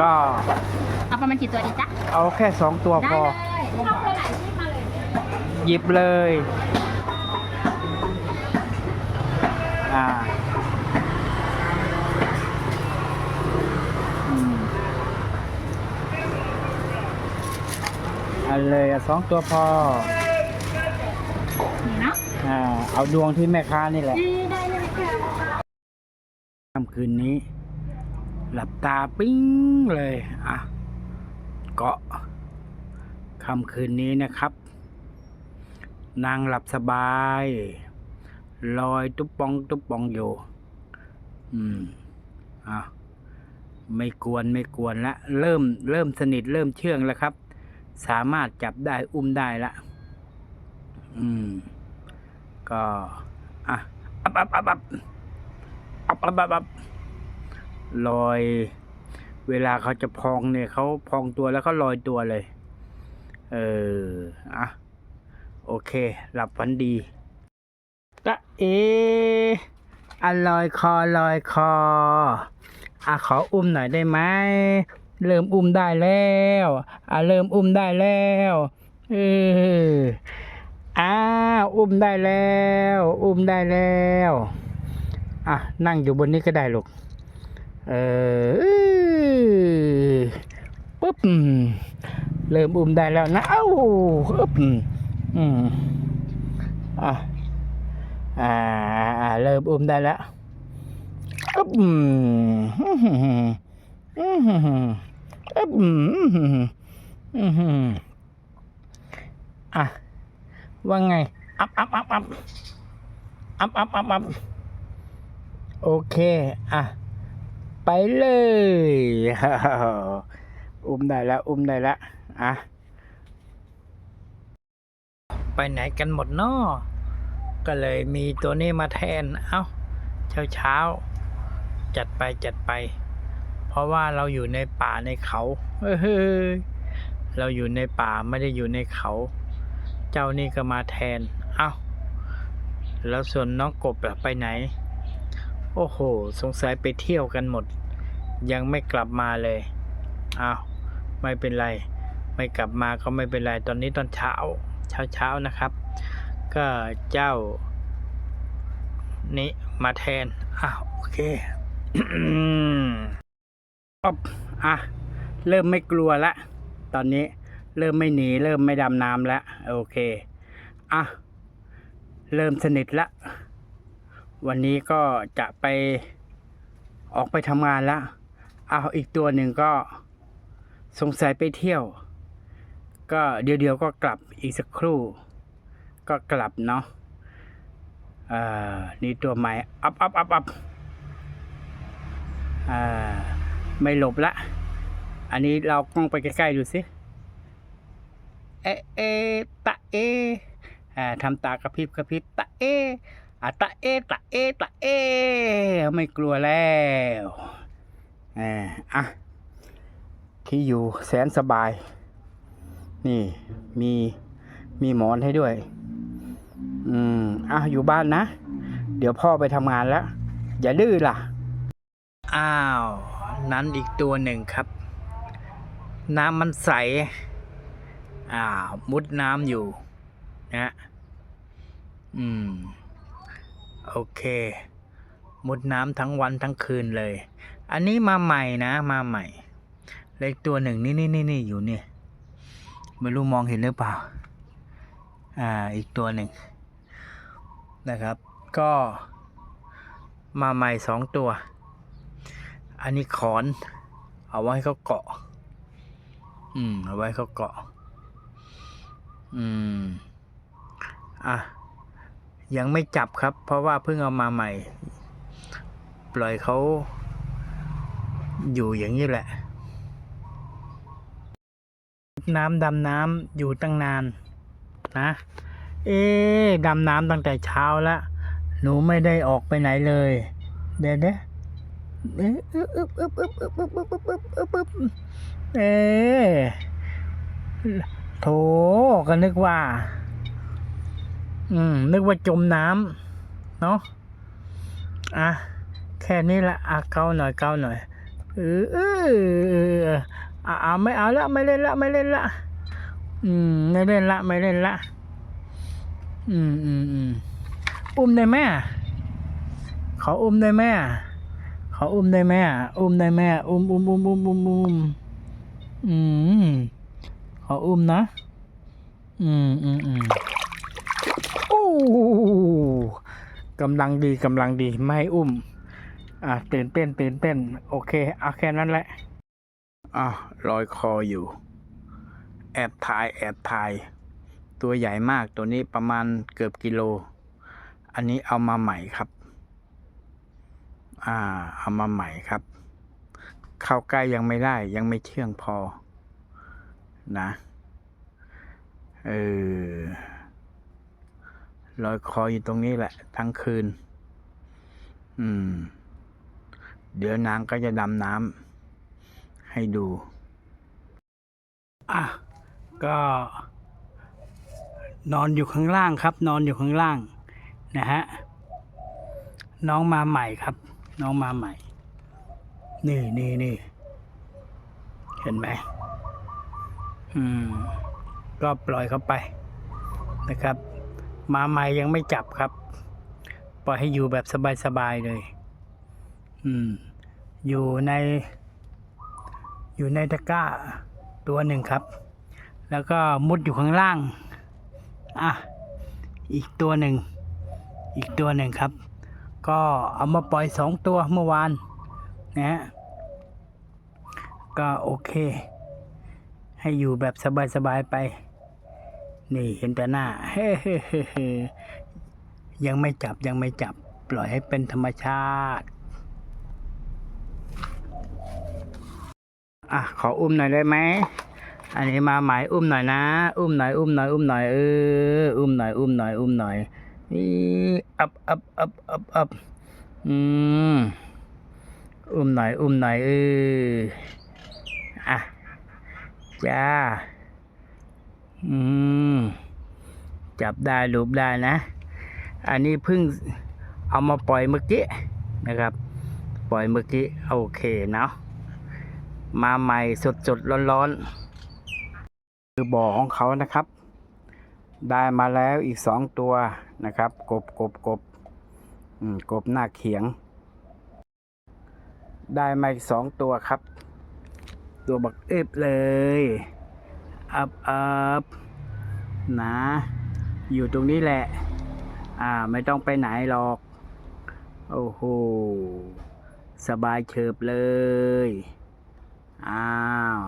ก็เอาประมาณกี่ตัวดีจ๊ะ เอาแค่สองตัวได้พอเลยชอบตัวไหนที่มาเลยหยิบเลย อ่าอืมเอันเลยอะสองตัวพอ นี่เนาะอ่า เอาดวงที่แม่ค้านี่แหละ นี่ได้เลยค่ะ ค่ำคืนนี้ หลับตาปิ้งเลย อะ เกาะค่ำคืนนี้นะครับ นางหลับสบาย ลอยตุ๊บปอง ตุ๊บปองอยู่ อืม อะ ไม่กวนไม่กวนละ เริ่มเริ่มสนิทเริ่มเชื่องแล้วครับ สามารถจับได้อุ้มได้ละ อืม ก็ อะอับอับอับอับอับอับอับอับ ลอย เวลาเขาจะพองเนี่ยเขาพองตัวแล้วก็ลอยตัวเลย เอออะโอเค หลับฝันดีตะเออลอยคอลอยคออะขออุ้มหน่อยได้ไหมเริ่มอุ้มได้แล้วอะเริ่มอุ้มได้แล้วเอออ้าอุ้มได้แล้ว อุ้มได้แล้ว อะ นั่งอยู่บนนี้ก็ได้ลูก เออปุ๊บเริ่มอุ้มได้แล้วนะเอ้าอึ๊บอืมอะอ่าอ่าเริ่มอุ้มได้แล้วอึ๊บอืมอืมอืมอึ๊บอืมอืมอะว่าไงอัพอัพอัพอัพอัพอัพอัพอัพโอเค อะ ไปเลยอุ้มได้แล้วอุ้มได้แล้วอะไปไหนกันหมดนาะก็เลยมีตัวนี้มาแทน เอ้า เช้าเช้าๆจัดไปจัดไป เพราะว่าเราอยู่ในป่าในเขาเฮ้ยเราอยู่ในป่าไม่ได้อยู่ในเขา เจ้านี่ก็มาแทน เอ้า แล้วส่วนน้องกบไปไหน โอ้โห สงสัยไปเที่ยวกันหมด ยังไม่กลับมาเลยอ้าวไม่เป็นไร ไม่กลับมาก็ไม่เป็นไร ตอนนี้ตอนเช้า เช้าเช้าๆนะครับ ก็เจ้า นี้มาแทน อ้าวโอเคอ๊อบอะ เริ่มไม่กลัวละ ตอนนี้เริ่มไม่หนี เริ่มไม่ดำน้ำแล้ว โอเค อะ เริ่มสนิทละ วันนี้ก็จะไปออกไปทำงานแล้วเอาอีกตัวหนึ่งก็สงสัยไปเที่ยว ก็เดี๋ยวเดียวๆก็กลับอีกสักครู่ ก็กลับเนาะอ่านี่ตัวใหม่ อัพอัพอัพอัพอ่าไม่หลบละ อันนี้เรากล้องไปใกล้ๆดูสิ เอะเอะตะเออ่าทำตากระพริบกระพริบตะเอ อะตะเอตะเอตะเอ ไม่กลัวแล้วอ่าอะที่อยู่แสนสบาย นี่มีมีหมอนให้ด้วย อืมอะอยู่บ้านนะ เดี๋ยวพ่อไปทำงานแล้ว อย่าดื้อล่ะ อ้าว นั้นอีกตัวหนึ่งครับ น้ำมันใสอ้ามุดน้ำอยู่ นะ อืม โอเค มุดน้ำทั้งวันทั้งคืนเลย อันนี้มาใหม่นะมาใหม่ เล็กตัวหนึ่งนี่นี่นี่นี่อยู่นี่ไม่รู้มองเห็นหรือเปล่า อ่าอีกตัวหนึ่งนะครับ ก็มาใหม่สองตัว อันนี้ขอน เอาไว้ให้เขาเกาะ อืม เอาไว้ให้เขาเกาะ อืม อะ ยังไม่จับครับ เพราะว่าเพิ่งเอามาใหม่ ปล่อยเขาอยู่อย่างนี้แหละ น้ำดำน้ำอยู่ตั้งนานนะ เอ๊ดำน้ำตั้งแต่เช้าแล้วหนูไม่ได้ออกไปไหนเลย เด็ดยวเด้เอ๊เอ๊โถก็นึกว่า อืม นึกว่าจมน้ำเนาะอะแค่นี้ละอะเกาหน่อยเกาหน่อยเออเอออ่าอ่าไม่เอาละไม่เล่นละไม่เล่นละอืมไม่เล่นละไม่เล่นละอืมอืมอืมอุ้มได้ไหมอะขออุ้มได้ไหมอะขออุ้มได้ไหมอะอุ้มได้ไหมอะอุ้มอุ้มอุ้มอุ้มอุ้มอุ้มอืมขออุ้มนะ อืมอืมอืม โอ้กำลังดีกำลังดีไม่ให้อุ้ม อะตื่นเต้นตื่นเต้น โอเคเอาแค่นั้นแหละอะลอยคออยู่ แอบถ่ายแอบถ่าย ตัวใหญ่มากตัวนี้ประมาณเกือบกิโล อันนี้เอามาใหม่ครับ อ่า เอามาใหม่ครับ เข้าใกล้ยังไม่ได้ยังไม่เชื่องพอ นะ เออ ลอยคออยู่ตรงนี้แหละ ทั้งคืน อืม เดี๋ยวนางก็จะดำน้ำให้ดู อะ ก็ นอนอยู่ข้างล่างครับ นอนอยู่ข้างล่าง นะฮะ น้องมาใหม่ครับ น้องมาใหม่ นี่นี่นี่เห็นไหม อืม ก็ปล่อยเขาไปนะครับ มาใหม่ยังไม่จับครับ ปล่อยให้อยู่แบบสบายๆเลย อืม อยู่ใน อยู่ในตะกร้าตัวหนึ่งครับ แล้วก็มุดอยู่ข้างล่าง อะ อีกตัวหนึ่ง อีกตัวหนึ่งครับ ก็เอามาปล่อยสองตัวเมื่อวานนะฮะก็โอเค ให้อยู่แบบสบายๆไป นี่เห็นแต่หน้าเฮ้เฮ้เฮ้เฮ้ยังไม่จับยังไม่จับ ปล่อยให้เป็นธรรมชาติ อะ ขออุ้มหน่อยได้ไหม อันนี้มาหมายอุ้มหน่อยนะ อุ้มหน่อย อุ้มหน่อย อุ้มหน่อย เออ อุ้มหน่อย อุ้มหน่อย อุ้มหน่อยนี่อับอับอับอับอับอืม อุ้มหน่อย อุ้มหน่อย เออ อะ จ้า อืม จับได้รูปได้นะ อันนี้เพิ่งเอามาปล่อยเมื่อกี้นะครับ ปล่อยเมื่อกี้โอเคเนาะมาใหม่สดสดร้อนๆ คือบ่อของเขานะครับ ได้มาแล้วอีกสองตัวนะครับ กบกบกบกบหน้าเขียง ได้มาอีกสองตัวครับ ตัวบักเอฟเลย อับอับนะ อยู่ตรงนี้แหละ อ่า ไม่ต้องไปไหนหรอก โอ้โห สบายเฉิบเลย อ้าว